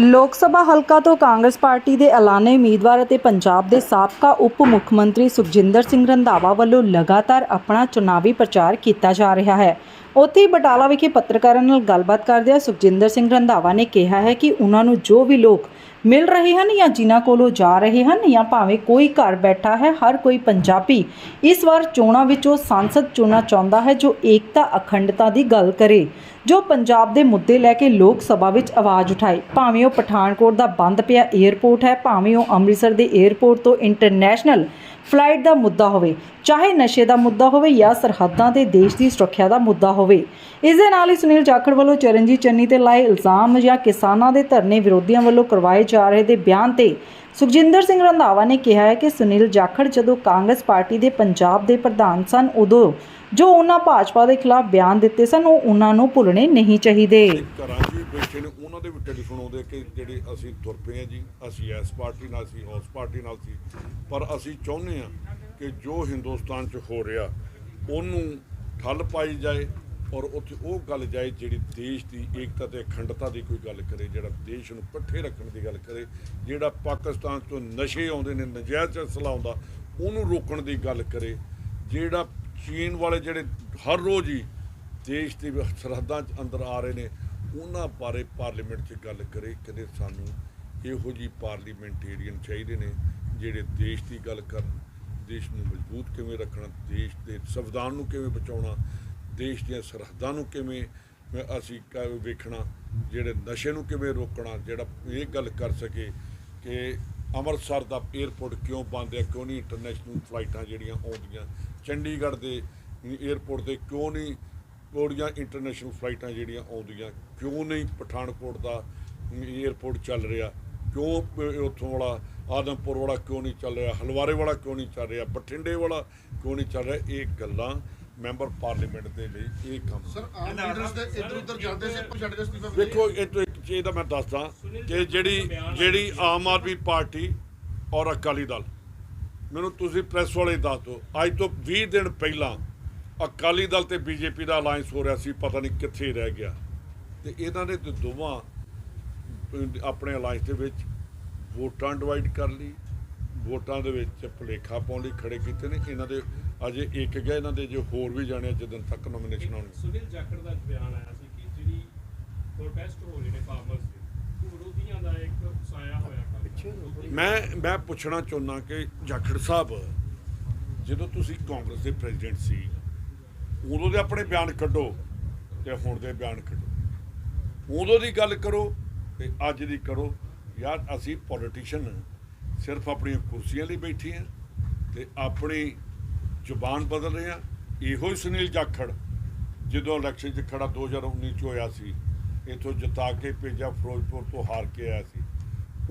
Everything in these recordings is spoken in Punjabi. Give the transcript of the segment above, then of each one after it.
ਲੋਕ ਸਭਾ ਹਲਕਾ ਤੋਂ ਕਾਂਗਰਸ ਪਾਰਟੀ ਦੇ ਐਲਾਨੇ ਉਮੀਦਵਾਰ ਅਤੇ ਪੰਜਾਬ ਦੇ ਸਾਬਕਾ ਉਪ ਮੁੱਖ ਮੰਤਰੀ ਸੁਖਜਿੰਦਰ ਸਿੰਘ ਰੰਧਾਵਾ ਵੱਲੋਂ ਲਗਾਤਾਰ ਆਪਣਾ ਚੁਣਾਵੀ ਪ੍ਰਚਾਰ ਕੀਤਾ ਜਾ ਰਿਹਾ ਹੈ। ਉੱਥੇ ਹੀ ਬਟਾਲਾ ਵਿਖੇ ਪੱਤਰਕਾਰਾਂ ਨਾਲ ਗੱਲਬਾਤ ਕਰਦਿਆਂ ਸੁਖਜਿੰਦਰ ਸਿੰਘ ਰੰਧਾਵਾ ਨੇ ਕਿਹਾ ਹੈ ਕਿ ਉਹਨਾਂ ਨੂੰ ਜੋ ਵੀ ਲੋਕ ਮਿਲ ਰਹੇ ਹਨ ਜਾਂ ਜਿਨ੍ਹਾਂ ਕੋਲੋਂ ਜਾ ਰਹੇ ਹਨ ਜਾਂ ਭਾਵੇਂ ਕੋਈ ਘਰ ਬੈਠਾ ਹੈ, ਹਰ ਕੋਈ ਪੰਜਾਬੀ। ਇਸ ਵਾਰ ਚੋਣਾਂ ਵਿੱਚ ਉਹ ਸੰਸਦ ਚੁਣਨਾ ਚਾਹੁੰਦਾ ਹੈ ਜੋ ਏਕਤਾ ਅਖੰਡਤਾ ਦੀ ਗੱਲ ਕਰੇ, ਜੋ ਪੰਜਾਬ ਦੇ ਮੁੱਦੇ ਲੈ ਕੇ ਲੋਕ ਸਭਾ ਵਿੱਚ ਆਵਾਜ਼ ਉਠਾਏ। ਭਾਵੇਂ ਉਹ ਪਠਾਨਕੋਟ ਦਾ ਬੰਦ ਪਿਆ 에ਅਰਪੋਰਟ ਹੈ, ਭਾਵੇਂ ਉਹ ਅੰਮ੍ਰਿਤਸਰ ਦੇ 에ਅਰਪੋਰਟ ਤੋਂ ਇੰਟਰਨੈਸ਼ਨਲ ਫਲਾਈਟ ਦਾ ਮੁੱਦਾ ਹੋਵੇ, ਚਾਹੇ ਨਸ਼ੇ ਦਾ ਮੁੱਦਾ ਹੋਵੇ ਜਾਂ ਸਰਹੱਦਾਂ ਤੇ ਦੇਸ਼ ਦੀ ਸੁਰੱਖਿਆ ਦਾ ਮੁੱਦਾ ਹੋਵੇ। ਇਸ ਦੇ ਨਾਲ ਹੀ ਸੁਨੀਲ ਜਾਖੜ ਵੱਲੋਂ ਚਰਨਜੀਤ ਚੰਨੀ ਤੇ ਲਾਏ ਇਲਜ਼ਾਮ ਜਾਂ ਕਿਸਾਨਾਂ ਦੇ ਧਰਨੇ ਵਿਰੋਧੀਆਂ ਵੱਲੋਂ ਕਰਵਾਏ ਜਾ ਰਹੇ ਦੇ ਬਿਆਨ ਤੇ ਸੁਖਜਿੰਦਰ ਸਿੰਘ ਰੰਧਾਵਾ ਨੇ ਕਿਹਾ ਹੈ ਕਿ ਸੁਨੀਲ ਜਾਖੜ ਜਦੋਂ ਕਾਂਗਰਸ ਪਾਰਟੀ ਦੇ ਪੰਜਾਬ ਦੇ ਪ੍ਰਧਾਨ ਸਨ, ਉਦੋਂ ਜੋ ਉਹਨਾਂ ਭਾਜਪਾ ਦੇ ਖਿਲਾਫ ਬਿਆਨ ਦਿੱਤੇ ਸਨ, ਉਹ ਉਹਨਾਂ ਨੂੰ ਭੁੱਲਣੇ ਨਹੀਂ ਚਾਹੀਦੇ। ਬੈਠੇ ਨੇ ਉਹਨਾਂ ਦੇ ਵੀ ਟੈਲੀਫੋਨ ਆਉਂਦੇ ਕਿ ਜਿਹੜੇ ਅਸੀਂ ਤੁਰ ਪਏ ਆ ਜੀ, ਅਸੀਂ ਇਸ ਪਾਰਟੀ ਨਾਲ ਸੀ, ਉਸ ਪਾਰਟੀ ਨਾਲ ਸੀ। ਪਰ ਅਸੀਂ ਚਾਹੁੰਦੇ ਆ ਕਿ ਜੋ ਹਿੰਦੁਸਤਾਨ 'ਚ ਹੋ ਰਿਹਾ, ਉਹਨੂੰ ਠੱਲ ਪਾਈ ਜਾਏ ਔਰ ਉੱਥੇ ਉਹ ਗੱਲ ਜਾਏ ਜਿਹੜੀ ਦੇਸ਼ ਦੀ ਏਕਤਾ ਤੇ ਅਖੰਡਤਾ ਦੀ ਕੋਈ ਗੱਲ ਕਰੇ, ਜਿਹੜਾ ਦੇਸ਼ ਨੂੰ ਇਕੱਠੇ ਰੱਖਣ ਦੀ ਗੱਲ ਕਰੇ, ਜਿਹੜਾ ਪਾਕਿਸਤਾਨ ਤੋਂ ਨਸ਼ੇ ਆਉਂਦੇ ਨੇ, ਨਜਾਇਜ਼ ਅਸਲਾ ਆਉਂਦਾ, ਉਹਨੂੰ ਰੋਕਣ ਦੀ ਗੱਲ ਕਰੇ। ਜਿਹੜਾ ਚੀਨ ਵਾਲੇ ਜਿਹੜੇ ਹਰ ਰੋਜ਼ ਹੀ ਦੇਸ਼ ਦੀ ਸਰਹੱਦਾਂ 'ਚ ਅੰਦਰ ਆ ਰਹੇ ਨੇ ਉਹਨਾਂ ਬਾਰੇ ਪਾਰਲੀਮੈਂਟ 'ਚ ਗੱਲ ਕਰੇ ਕਦੇ ਸਾਨੂੰ ਇਹੋ ਜੀ ਪਾਰਲੀਮੈਂਟੇਰੀਅਨ ਚਾਹੀਦੇ ਨੇ ਜਿਹੜੇ ਦੇਸ਼ ਦੀ ਗੱਲ ਕਰਨ, ਦੇਸ਼ ਨੂੰ ਮਜ਼ਬੂਤ ਕਿਵੇਂ ਰੱਖਣਾ, ਦੇਸ਼ ਦੇ ਸੰਵਿਧਾਨ ਨੂੰ ਕਿਵੇਂ ਬਚਾਉਣਾ, ਦੇਸ਼ ਦੀਆਂ ਸਰਹੱਦਾਂ ਨੂੰ ਕਿਵੇਂ ਅਸੀਂ ਵੇਖਣਾ, ਜਿਹੜੇ ਨਸ਼ੇ ਨੂੰ ਕਿਵੇਂ ਰੋਕਣਾ, ਜਿਹੜਾ ਇਹ ਗੱਲ ਕਰ ਸਕੇ ਕਿ ਅੰਮ੍ਰਿਤਸਰ ਦਾ 에ਅਰਪੋਰਟ ਕਿਉਂ ਬੰਦ ਹੈ, ਕਿਉਂ ਨਹੀਂ ਇੰਟਰਨੈਸ਼ਨਲ ਫਲਾਈਟਾਂ ਜਿਹੜੀਆਂ ਆਉਂਦੀਆਂ, ਚੰਡੀਗੜ੍ਹ ਦੇ 에ਅਰਪੋਰਟ ਤੇ ਕਿਉਂ ਨਹੀਂ ਕੋੜੀਆਂ ਇੰਟਰਨੈਸ਼ਨਲ ਫਲਾਈਟਾਂ ਜਿਹੜੀਆਂ ਆਉਂਦੀਆਂ ਕਿਉਂ ਨਹੀਂ ਪਠਾਨਕੋਟ ਦਾ 에ਅਰਪੋਰਟ ਚੱਲ ਰਿਹਾ? ਕਿਉਂ ਉੱਥੋਂ ਵਾਲਾ ਆਦਮਪੁਰ ਵਾਲਾ ਕਿਉਂ ਨਹੀਂ ਚੱਲ ਰਿਹਾ? ਹਲਵਾਰੇ ਵਾਲਾ ਕਿਉਂ ਨਹੀਂ ਚੱਲ ਰਿਹਾ? ਬਠਿੰਡੇ ਵਾਲਾ ਕਿਉਂ ਨਹੀਂ ਚੱਲ ਰਿਹਾ? ਇਹ ਗੱਲਾਂ ਮੈਂਬਰ ਪਾਰਲੀਮੈਂਟ ਦੇ ਲਈ ਇਹ ਕੰਮ ਸਰ ਆਮ ਲੀਡਰਸ ਦੇ ਇੱਧਰ ਉੱਧਰ ਜਾਂਦੇ ਸੀ ਪਰ ਛੱਡ ਕੇ ਵੀ ਵੇਖੋ ਇਹ ਤੋਂ ਇੱਕ ਚੀਜ਼ ਦਾ ਮੈਂ ਦੱਸਦਾ ਕਿ ਜਿਹੜੀ ਜਿਹੜੀ ਆਮ ਆਦਮੀ ਪਾਰਟੀ ਔਰ ਅਕਾਲੀ ਦਲ। ਮੈਨੂੰ ਤੁਸੀਂ ਪ੍ਰੈਸ ਵਾਲੇ ਦੱਸ ਦਿਓ। ਅੱਜ ਤੋਂ 20 ਦਿਨ ਪਹਿਲਾਂ ਅਕਾਲੀ ਦਲ ਤੇ ਬੀਜੇਪੀ ਦਾ ਅਲਾਈਅੰਸ ਹੋ ਰਿਹਾ ਸੀ ਪਤਾ ਨਹੀਂ ਕਿੱਥੇ ਰਹਿ ਗਿਆ। ਤੇ ਇਹਨਾਂ ਨੇ ਤੇ ਦੋਵਾਂ ਆਪਣੇ ਅਲਾਈਅੰਸ ਦੇ ਵਿੱਚ ਵੋਟਾਂ ਡਿਵਾਈਡ ਕਰ ਲਈ। ਵੋਟਾਂ ਦੇ ਵਿੱਚ ਭੁਲੇਖਾ ਪਾਉਣ ਲਈ ਖੜੇ ਕੀਤੇ ਨੇ। ਇਹਨਾਂ ਦੇ ਅਜੇ ਇੱਕ ਗਿਆ ਇਹਨਾਂ ਦੇ ਜੇ ਹੋਰ ਵੀ ਜਾਣੇ ਜਦੋਂ ਤੱਕ ਨੋਮੀਨੇਸ਼ਨ ਆਉਣੀ ਸੁਨੀਲ ਜਾਖੜ ਦਾ ਬਿਆਨ ਆਇਆ ਸੀ ਕਿ ਜਿਹੜੀ ਪ੍ਰੋਟੈਸਟ ਹੋ ਰਹੇ ਨੇ ਫਾਰਮਰਸ ਦੇ ਵਿਰੋਧੀਆਂ ਦਾ ਇੱਕ ਸਾਇਆ ਹੋਇਆ ਕੰਮ ਮੈਂ ਮੈਂ ਪੁੱਛਣਾ ਚਾਹੁੰਦਾ ਕਿ ਜਾਖੜ ਸਾਹਿਬ ਜਦੋਂ ਤੁਸੀਂ ਕਾਂਗਰਸ ਦੇ ਪ੍ਰੈਜ਼ੀਡੈਂਟ ਸੀ ਉਦੋਂ ਦੇ ਆਪਣੇ ਬਿਆਨ ਕੱਢੋ ਤੇ ਹੁਣ ਦੇ ਬਿਆਨ ਕੱਢੋ। ਉਦੋਂ ਦੀ ਗੱਲ ਕਰੋ ਤੇ ਅੱਜ ਦੀ ਕਰੋ। ਯਾਰ ਅਸੀਂ ਪੋਲੀਟੀਸ਼ੀਅਨ ਸਿਰਫ ਆਪਣੀਆਂ ਕੁਰਸੀਆਂ ਲਈ ਬੈਠੇ ਹਾਂ ਤੇ ਆਪਣੀ ਜ਼ੁਬਾਨ ਬਦਲ ਰਹੇ ਹਾਂ। ਇਹੋ ਹੀ ਸੁਨੀਲ ਜਾਖੜ, ਜਦੋਂ ਇਲੈਕਸ਼ਨ 'ਚ ਖੜਾ 2019 ਚ ਹੋਇਆ ਸੀ, ਇਥੋਂ ਜਿਤਾ ਕੇ ਭੇਜਿਆ, ਫਿਰੋਜ਼ਪੁਰ ਤੋਂ ਹਾਰ ਕੇ ਆਇਆ ਸੀ।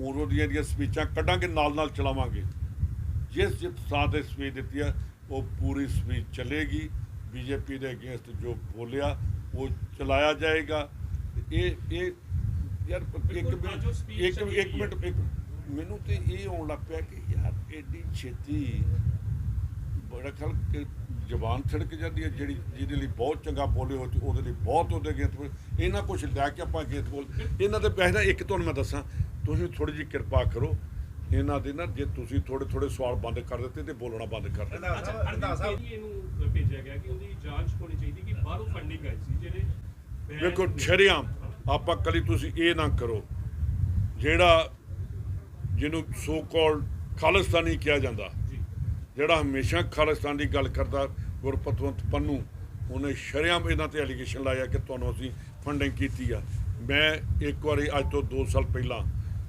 ਉਦੋਂ ਦੀਆਂ ਜਿਹੜੀਆਂ ਸਪੀਚਾਂ ਕੱਢਾਂਗੇ ਨਾਲ ਨਾਲ ਚਲਾਵਾਂਗੇ। ਜਿਸ ਜਿਸ ਥਾਂ ਤੇ ਸਪੀਚ ਦਿੱਤੀ ਆ, ਉਹ ਪੂਰੀ ਸਪੀਚ ਚੱਲੇਗੀ। ਬੀਜੇਪੀ ਦੇ ਅਗੇਂਸਟ ਜੋ ਬੋਲਿਆ ਉਹ ਚਲਾਇਆ ਜਾਏਗਾ। ਇਹ ਇਹ ਯਾਰ ਇੱਕ ਇੱਕ ਇੱਕ। ਮਿੰਟ ਇੱਕ ਮੈਨੂੰ ਤੇ ਇਹ ਆਉਣ ਲੱਗ ਪਿਆ ਕਿ ਯਾਰ ਐਡੀ ਛੇਤੀ ਬੜਾ ਖਲ ਕਿ ਜ਼ਬਾਨ ਥੜਕ ਜਾਂਦੀ ਹੈ ਜਿਹੜੀ ਜਿਹਦੇ ਲਈ ਬਹੁਤ ਚੰਗਾ ਬੋਲੇ ਹੋ ਉਹਦੇ ਲਈ ਬਹੁਤ ਉਹਦੇ ਬੋਲ। ਇਹਨਾਂ ਕੁਝ ਲੈ ਕੇ ਆਪਾਂ ਅਗੇਂਸਟ ਬੋਲ ਇਹਨਾਂ ਦੇ ਪੈਸੇ ਦਾ ਇੱਕ ਤੁਹਾਨੂੰ ਮੈਂ ਦੱਸਾਂ ਤੁਸੀਂ ਥੋੜੀ ਜਿਹੀ ਕਿਰਪਾ ਕਰੋ। ਇਹਨਾਂ ਦੇ ਨਾ ਜੇ ਤੁਸੀਂ ਥੋੜੇ ਥੋੜੇ ਸਵਾਲ ਬੰਦ ਕਰ ਦਿੱਤੇ ਤੇ ਬੋਲਣਾ ਬੰਦ ਕਰ ਕੇਜਰੀ ਇਹਨੂੰ ਭੇਜਿਆ ਗਿਆ ਕਿ ਉਹਦੀ ਜਾਂਚ ਹੋਣੀ ਚਾਹੀਦੀ ਕਿ ਬਾਹਰੋਂ ਫੰਡਿੰਗ ਆਈ ਸੀ ਜਿਹੜੇ ਵੇਖੋ ਸ਼ਰਿਆਮ ਆਪਾਂ ਕਲੀ ਤੁਸੀਂ ਇਹ ਨਾ ਕਰੋ। ਜਿਹੜਾ ਜਿਹਨੂੰ ਸੋ ਕਾਲਡ ਖਾਲਿਸਤਾਨੀ ਕਿਹਾ ਜਾਂਦਾ ਜਿਹੜਾ ਹਮੇਸ਼ਾ ਖਾਲਿਸਤਾਨ ਦੀ ਗੱਲ ਕਰਦਾ ਗੁਰਪਤਵੰਤ ਪੰਨੂ ਉਹਨੇ ਸ਼ਰਿਆਮ ਇਹਨਾਂ ਤੇ ਐਲੀਗੇਸ਼ਨ ਲਾਇਆ ਕਿ ਤੁਹਾਨੂੰ ਅਸੀਂ ਫੰਡਿੰਗ ਕੀਤੀ ਆ। ਮੈਂ ਇੱਕ ਵਾਰੀ ਅੱਜ ਤੋਂ 2 ਸਾਲ ਪਹਿਲਾਂ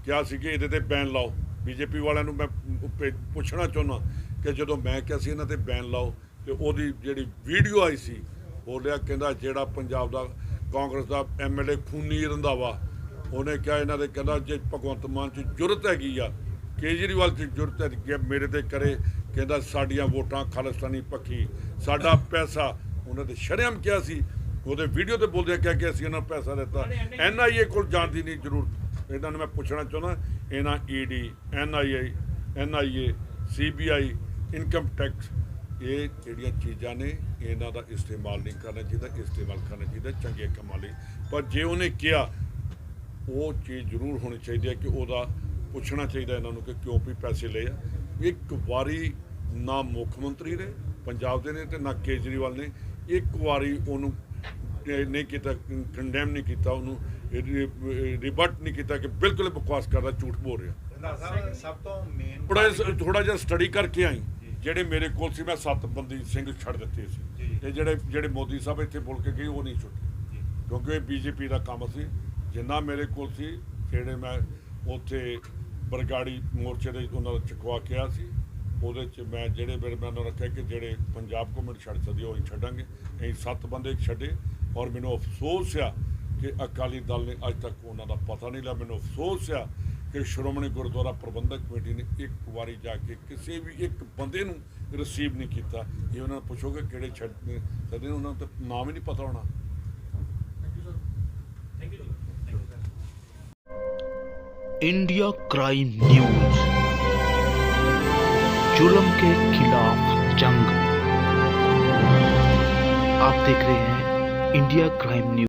ਕਿਹਾ ਸੀ ਕਿ ਇਹਦੇ ਤੇ ਬੈਨ ਲਾਓ। ਬੀਜੇਪੀ ਵਾਲਿਆਂ ਨੂੰ ਮੈਂ ਪੁੱਛਣਾ ਚਾਹੁੰਦਾ ਕਿ ਜਦੋਂ ਮੈਂ ਕਿਹਾ ਸੀ ਇਹਨਾਂ ਤੇ ਬੈਨ ਲਾਓ ਤੇ ਉਹਦੀ ਜਿਹੜੀ ਵੀਡੀਓ ਆਈ ਸੀ ਬੋਲਿਆ ਕਹਿੰਦਾ ਜਿਹੜਾ ਪੰਜਾਬ ਦਾ ਕਾਂਗਰਸ ਦਾ ਐਮਐਲਏ ਖੂਨੀ ਰੰਧਾਵਾ ਉਹਨੇ ਕਿਹਾ ਇਹਨਾਂ ਦੇ ਕਹਿੰਦਾ ਜੇ ਭਗਵੰਤ ਮਾਨ ਚ ਜੁਰਤ ਹੈਗੀ ਆ ਕੇਜਰੀਵਾਲ ਚ ਜੁਰਤ ਆ ਮੇਰੇ ਤੇ ਕਰੇ ਕਹਿੰਦਾ ਸਾਡੀਆਂ ਵੋਟਾਂ ਖਾਲਿਸਤਾਨੀ ਪੱਖੀ ਸਾਡਾ ਪੈਸਾ ਉਹਨਾਂ ਦੇ ਸ਼ਰਮ ਕਿਹਾ ਸੀ ਉਹਦੇ ਵੀਡੀਓ ਤੇ ਬੋਲਦੇ ਕਿਹਾ ਕਿ ਅਸੀਂ ਇਹਨਾਂ ਨੂੰ ਪੈਸਾ ਦਿੱਤਾ ਐਨਆਈਏ ਕੋਲ ਜਾਣ ਦੀ ਨਹੀਂ ਜ਼ਰੂਰਤ ਇਹਨਾਂ ਨੂੰ ਮੈਂ ਪੁੱਛਣਾ ਚਾਹੁੰਦਾ ਇਹਨਾਂ ED NIA NIA CBI income tax ਇਹ ਜਿਹੜੀਆਂ ਚੀਜ਼ਾਂ ਨੇ, ਇਹਨਾਂ ਦਾ ਇਸਤੇਮਾਲ ਨਹੀਂ ਕਰਨਾ ਚਾਹੀਦਾ, ਇਸਤੇਮਾਲ ਕਰਨਾ ਚਾਹੀਦਾ, ਚੰਗੇ ਕੰਮਾਂ ਲਈ। ਪਰ ਜੇ ਉਹਨੇ ਕਿਹਾ, ਉਹ ਚੀਜ਼ ਜ਼ਰੂਰ ਹੋਣੀ ਚਾਹੀਦੀ ਹੈ ਕਿ ਉਹਦਾ ਪੁੱਛਣਾ ਚਾਹੀਦਾ ਇਹਨਾਂ ਨੂੰ ਕਿ ਕਿਉਂ ਵੀ ਪੈਸੇ ਲਏ ਆ। ਇੱਕ ਵਾਰੀ ਨਾ ਮੁੱਖ ਮੰਤਰੀ ਨੇ, ਪੰਜਾਬ ਦੇ ਨੇ ਤੇ ਨਾ ਕੇਜਰੀਵਾਲ ਨੇ, ਇੱਕ ਵਾਰੀ ਉਹਨੂੰ ਨਹੀਂ ਕੀਤਾ ਕੰਡੈਮ ਨਹੀਂ ਕੀਤਾ ਉਹਨੂੰ ਰਿਬਟ ਨਹੀਂ ਕੀਤਾ ਕਿ ਬਿਲਕੁਲ ਬਕਵਾਸ ਕਰਦਾ ਝੂਠ ਬੋਲ ਰਿਹਾ। ਸਭ ਤੋਂ ਮੇਨ ਥੋੜਾ ਜਿਹਾ ਸਟੱਡੀ ਕਰਕੇ ਆਈ ਜਿਹੜੇ ਮੇਰੇ ਕੋਲ ਸੀ ਮੈਂ ਸੱਤ ਬੰਦੀ ਸਿੰਘ ਛੱਡ ਦਿੱਤੇ ਸੀ। ਤੇ ਜਿਹੜੇ ਜਿਹੜੇ ਮੋਦੀ ਸਾਹਿਬ ਇੱਥੇ ਬੋਲ ਕੇ ਗਏ ਉਹ ਨਹੀਂ ਛੁੱਟੇ। ਕਿਉਂਕਿ ਇਹ ਬੀਜੇਪੀ ਦਾ ਕੰਮ ਸੀ। ਜਿੰਨਾ ਮੇਰੇ ਕੋਲ ਸੀ ਜਿਹੜੇ ਮੈਂ ਉੱਥੇ ਬਰਗਾੜੀ ਮੋਰਚੇ ਦੇ ਉਹਨਾਂ ਦਾ ਚੁਕਵਾ ਕੇ ਆ ਸੀ ਉਹਦੇ ਚ ਮੈਂ ਜਿਹੜੇ ਮੇਰੇ ਮੈਂ ਉਹਨਾਂ ਨੂੰ ਰੱਖਿਆ ਕਿ ਜਿਹੜੇ ਪੰਜਾਬ ਗਵਰਨਮੈਂਟ ਛੱਡ ਸਕਦੀ ਉਹ ਹੀ ਛੱਡਾਂਗੇ। ਅਸੀਂ ਸੱਤ ਬੰਦੇ ਛੱਡੇ। ਔਰ ਮੈਨੂੰ ਅਫਸੋਸ ਆ ਕਿ ਅਕਾਲੀ ਦਲ ਨੇ ਅੱਜ ਤੱਕ ਉਹਨਾਂ ਦਾ ਪਤਾ ਨਹੀਂ ਲਿਆ ਮੈਨੂੰ ਅਫਸੋਸ ਆ ਕਿ ਸ਼੍ਰੋਮਣੀ ਗੁਰਦੁਆਰਾ ਪ੍ਰਬੰਧਕ ਕਮੇਟੀ ਨੇ ਇੱਕ ਵਾਰੀ ਜਾ ਕੇ ਕਿਸੇ ਵੀ ਇੱਕ ਬੰਦੇ ਨੂੰ ਰਿਸੀਵ ਨਹੀਂ ਕੀਤਾ ਇਹ ਉਹਨਾਂ ਨੂੰ ਪੁੱਛੋਗੇ ਕਿਹੜੇ ਛੱਡ ਸਕਦੇ ਨੇ ਉਹਨਾਂ ਨੂੰ ਤਾਂ ਨਾਮ ਹੀ ਨਹੀਂ ਪਤਾ ਹੋਣਾ thank you thank you sir India crime news जुल्म के खिलाफ जंग आप देख रहे हैं India Crime News.